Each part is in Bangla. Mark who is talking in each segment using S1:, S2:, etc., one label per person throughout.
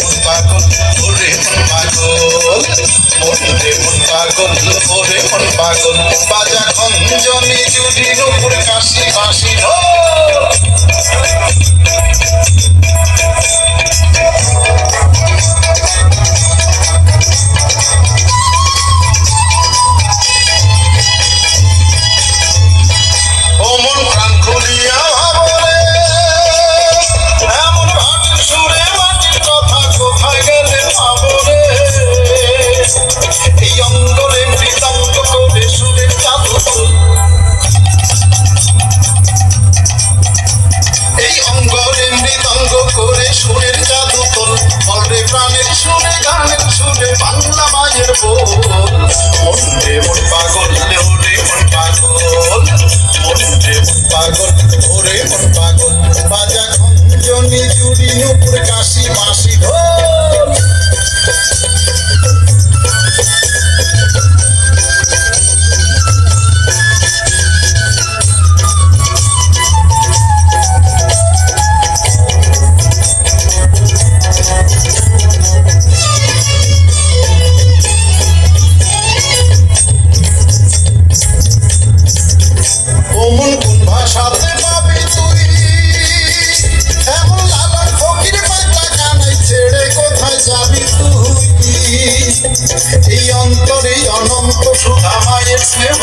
S1: মন পাগল ওরে মন পাগল মনরে মন পাগল ওরে মন পাগল বাজা খঞ্জনি জুড়ি নূপুর কাশ খঞ্জনি জুড়ি এই অন্তরে অনন্ত সুধা মায়ের স্নেহ।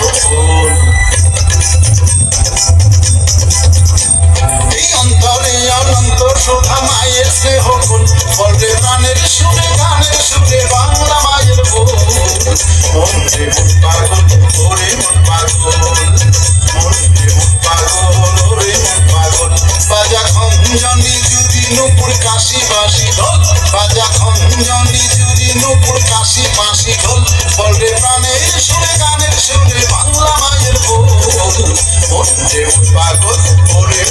S1: এই অন্তরে অনন্ত সুধা মায়ের স্নেহ ফুল। বলবে প্রাণের সুরে, গানের সুরে, বাংলা মায়ের বোল। মন রে মন পাগল, ওরে মন পাগল। মন রে মন পাগল, ওরে মন পাগল। বাজা খঞ্জনি জুরি নুপুর কাশি বাসি ঢোল বাজা নুপুর মাসি ঢোল, বলে প্রাণে শুনে গানের সঙ্গে বাংলা মায়ের বোল মন মন পাগল ওরে